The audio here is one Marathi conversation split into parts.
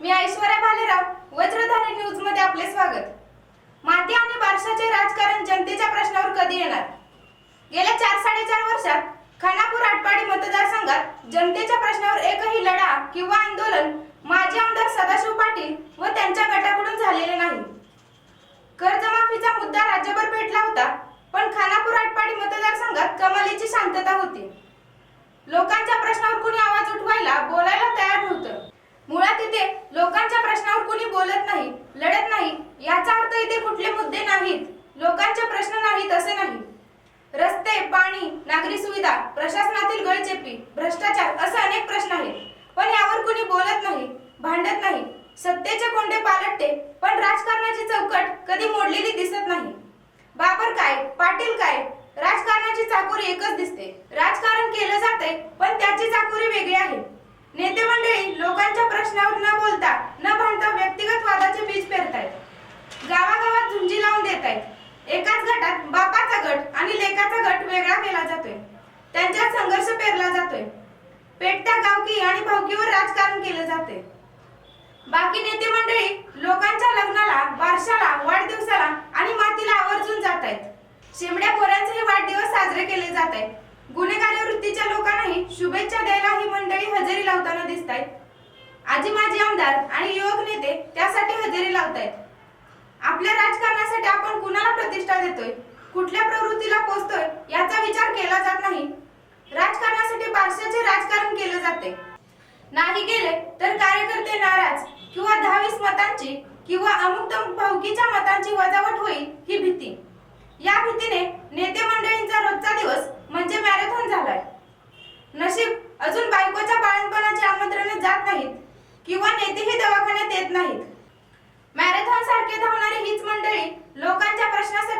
मी ऐश्वर्या भालेराव वज्रधारी न्यूजमध्ये आपले स्वागत. माती आणि बारशाचे राजकारण जनतेच्या प्रश्नावर कधी येणार? गेल्या चार साडेचार वर्षात खानापूर आटपाडी मतदारसंघात जनतेच्या प्रश्नावर एकही लढा किंवा आंदोलन माजी आमदार सदाशिव पाटील व त्यांच्या गटाकडून झालेले नाही. कर्जमाफीचा मुद्दा राज्यभर पेट प्रश्न नाही. रस्ते पाणी नागरी सुविधा प्रशासनातील गळचेपी भ्रष्टाचार असे अनेक प्रश्न आहेत. पण यावर कुणी बोलत नाही भांडत नाही. सत्तेचे कोंडे पालटते पण राजकारणाची चौकट कधी मोडलेली दिसत नाही. बाबर काय पाटील काय? राजकारणाची चाकोरी एकच दिसते. राजकारण केलं जाते पण त्याची चाकोरी वेगळी आहे नेते मंडळी लोकांच्या प्रश्नावर न बोलता न भांडता व्यक्तिगत वादाचे बीज पेरतायत गावागावात झुंजी लावून देत आहेत एकाच गटात बापाचा गट आणि लेकाचा गट वेगळा केला जातोय. त्यांच्यात संघर्ष पेरला जातोय. पेटत्या गावकी आणि भावकीवर राजकारण केले जाते बाकी नेते मंडळी लोकांच्या लग्नाला बारशाला वाढदिवसाला आणि मातीला आवर्जून जात आहेत शिमड्या पोरांचेही वाढदिवस साजरे केले जात आहेत गुन्हेगारी वृत्तीच्या लोकांनाही शुभेच्छा द्यायला ही मंडळी हजेरी लावताना दिसत आहेत आजी माजी आमदार आणि युवक नेते त्यासाठी हजेरी लावतायत. आपल्या राजकारणासाठी आपण कुणाला प्रतिष्ठा देतोय? कुठल्या प्रवृत्तीला पोहोचतोय याचा विचार केला जात नाही. राजकारणासाठी बारशाचे राजकारण केले जाते. नाही गेले तर कार्यकर्ते नाराज किंवा दहावीस मतांची किंवा अमुक भावकीच्या मतांची वजावट होईल ही भीती. या भीतीने नेते मंडळींचा रोजचा दिवस म्हणजे मॅरेथॉन झालाय. नशीब अजून बायकोच्या बाळणपणाची आमंत्रणे जात नाहीत किंवा नेतेही दवाखान्यात येत नाहीत. मॅरेथॉन सारखे धाव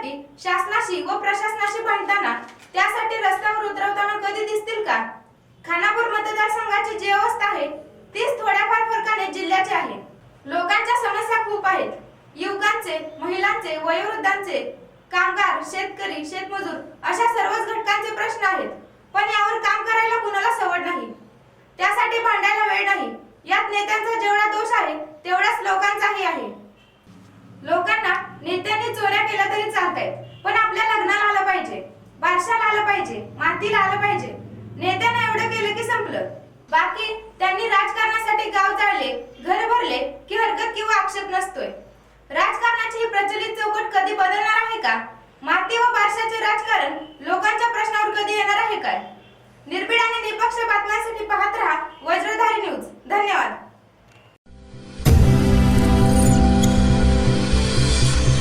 करण्यासाठी शासनाशी व प्रशासनाशी भांडताना त्यासाठी रस्त्यावर उतरवताना कधी दिसतील का? खानापूर मतदारसंघाची जी अवस्था आहे तीच थोड्याफार फरकाने जिल्ह्याची आहे. लोकांच्या समस्या खूप आहेत. युवकांचे महिलांचे वयोवृद्धांचे कामगार शेतकरी शेतमजूर अशा सर्वच घटकांचे प्रश्न आहेत. पण यावर काम करायला कुणाला सवड नाही. त्यासाठी भांडायला वेळ नाही. यात नेत्यांचा जेवढा दोष आहे तेवढाच लोकांचाही आहे. लोकांना नेत्यांनी चोऱ्या केल्या तरी चालतायत पण आपल्या लग्नाला आलं पाहिजे बारशाला आलं पाहिजे मातीला आलं पाहिजे. नेत्याने एवढं केलं की संपलं. बाकी त्यांनी राजकारणासाठी गाव जाळले घर भरले की हरकत किंवा आक्षेप नसतोय. राजकारणाची ही प्रचलित चौकट कधी बदलणार आहे का? माती व बारशाचे राजकारण लोकांच्या प्रश्नावर कधी येणार आहे काय? निर्भीड आणि निपक्ष बातम्यांसाठी पाहत राहा